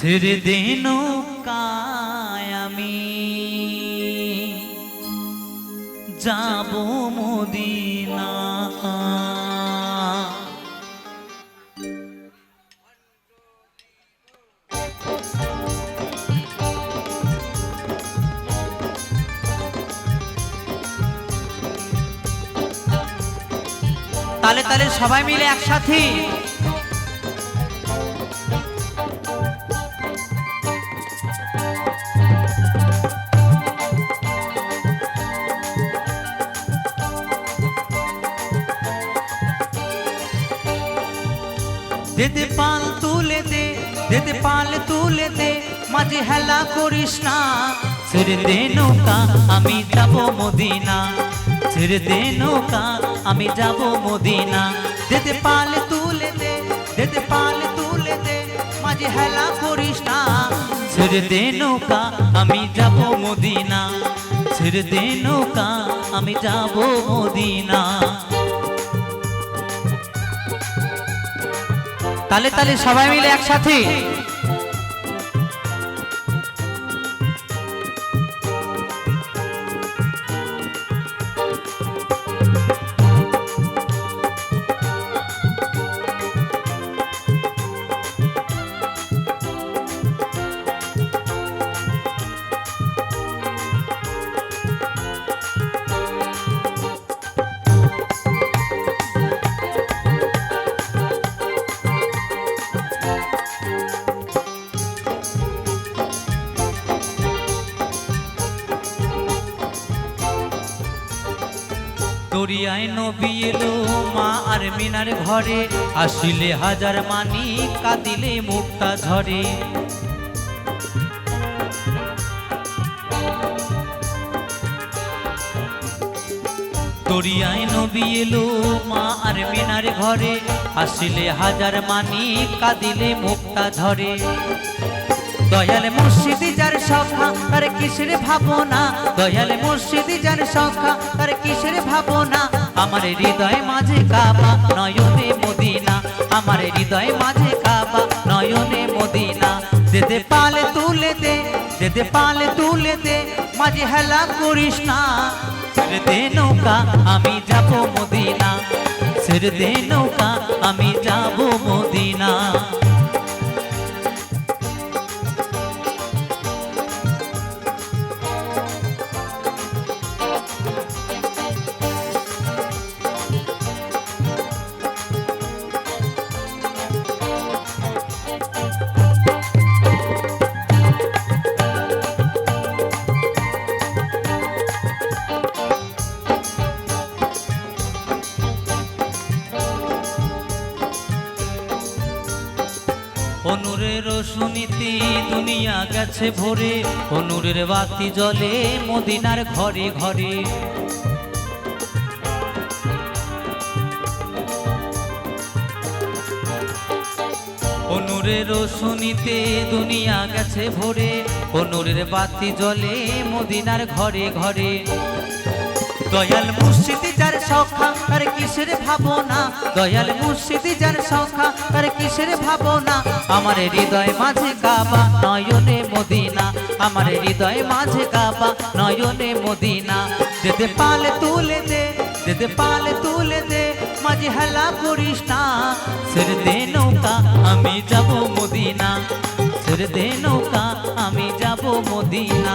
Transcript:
ছেড়ে দে নৌকায় আমি। যাব মদিনা তালে তালে সবাই মিলে একসাথে দেদে পাল তুলে দে, দেদে পাল তুলে দে, মাঝে হেলা করিস না। ছেড়ে দে নৌকা, আমি যাব মদিনা। ছেড়ে দে নৌকা, আমি যাব মদিনা। দেদে পাল তুলে দে, দেদে পাল তুলে দে, মাঝে হেলা করিস না। ছেড়ে দে নৌকা, আমি যাব মদিনা। ছেড়ে দে নৌকা, আমি যাব মদিনা। তালে তালে সবাই মিলে একসাথে। দরিয়ায় নবী এলো মা আর মিনার ঘরে। আসিলে হাজার মানি, কাঁদিলে মুক্তা ঝরে। দরিয়ায় নবী এলো মা আর মিনার ঘরে। আসিলে হাজার মানি, কাঁদিলে মুক্তা ঝরে। দয়াল মুর্শিদি যার সখা, তার কিসের ভাবনা? দয়াল মুর্শিদি যার সখা, তার কিসের ভাবনা? আমার হৃদয় মাঝে কাবা, নয়নে মদিনা। আমার হৃদয় মাঝে কাবা, নয়নে মদিনা। দেদে পালে তুলে দে দেদে পালে তুলে দে, মাঝে হেলা করিস না। ছেড়ে দে নৌকা, আমি যাব মদিনা। ছেড়ে দে নৌকা, আমি যাব মদিনা। অনুরের শুনিতে দুনিয়া গেছে ভরে। অনুরের বাতি জলে মদিনার ঘরে ঘরে। অনুরের শুনিতে দুনিয়া গেছে ভরে। অনুরের বাতি জলে মদিনার ঘরে ঘরে। দয়াল মুর্শিদি যার সখা, তার কিসের ভাবনা? দয়াল মুর্শিদি যার সখা, তার কিসের ভাবনা? আমার হৃদয় মাঝে কাবা, নয়নে মদিনা। আমার হৃদয় মাঝে কাবা, নয়নে মদিনা। দেদে পাল তুলে দে দেদে পাল তুলে দে, মাঝে হেলা করিস না। ছেড়ে দে নৌকা, আমি যাব মদিনা। ছেড়ে দে নৌকা, আমি যাব মদিনা।